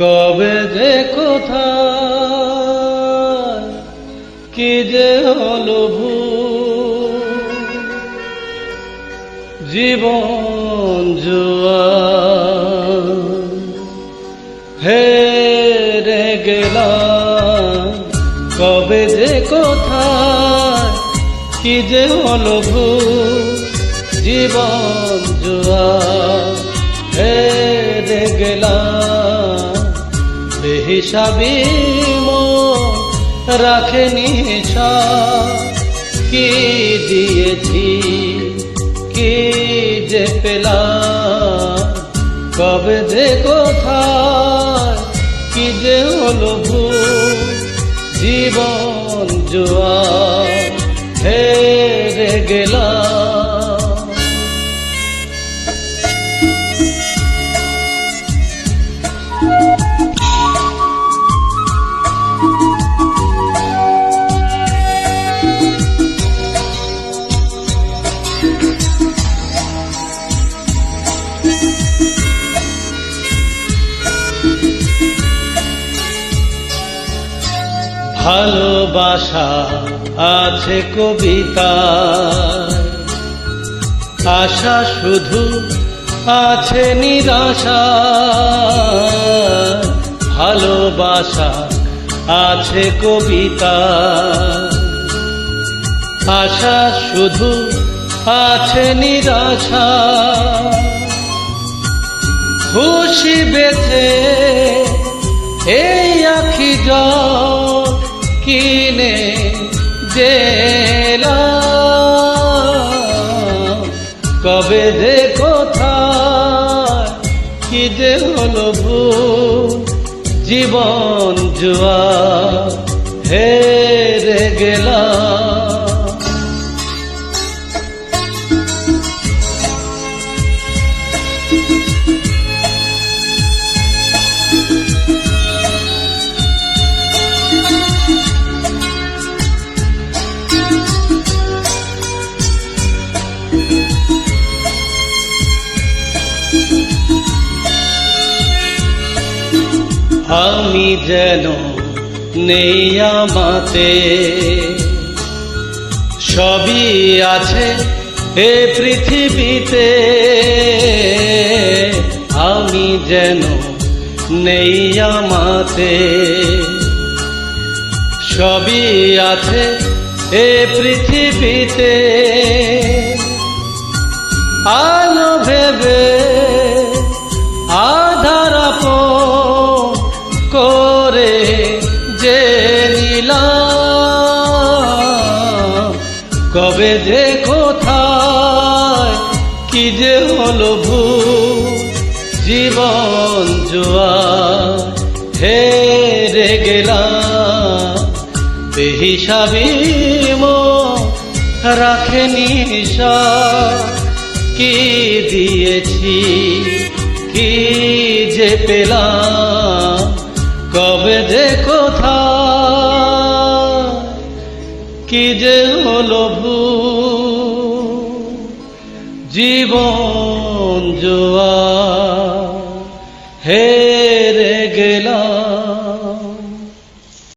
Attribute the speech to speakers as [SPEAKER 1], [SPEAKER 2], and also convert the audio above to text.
[SPEAKER 1] কবে যে কোথায়, কি যে হলো জীবন জুয়া, হেরে গেলাম। কবে যে কোথায়, কি যে হলো জীবন জুয়া। বেহিসাবি রাখে রাখেনি কে দিয়েছি, কে যে পেলা কবে যে কোথায়, কি যে হলো জীবন জুয়া ভালোবাসা আছে কবিতা আশা শুধু আছে নিরাশা। ভালোবাসা আছে কবিতা আশা শুধু আছে নিরাশা। খুশি বেঁচে এই আখি জল কিনে জেলা। কবে কোথায় কি যে হলো ভুল জীবন জুয়া হেরে গেলাম। আমি যেন নেই আমাতে। সবই আছে এ পৃথিবীতে। আমি যেন নেই আমাতে। সবই আছে এ পৃথিবীতে। আলো কবে যে কোথায়? কি যে হলো ভুল জীবন জুয়া হেরে গেলাম। বেহিসাবি মো রাখেনি কি দিয়েছি? কি যে পেলাম? কবে যে কোথায়? কি যে হলো ভুল জীবন জোয়া হে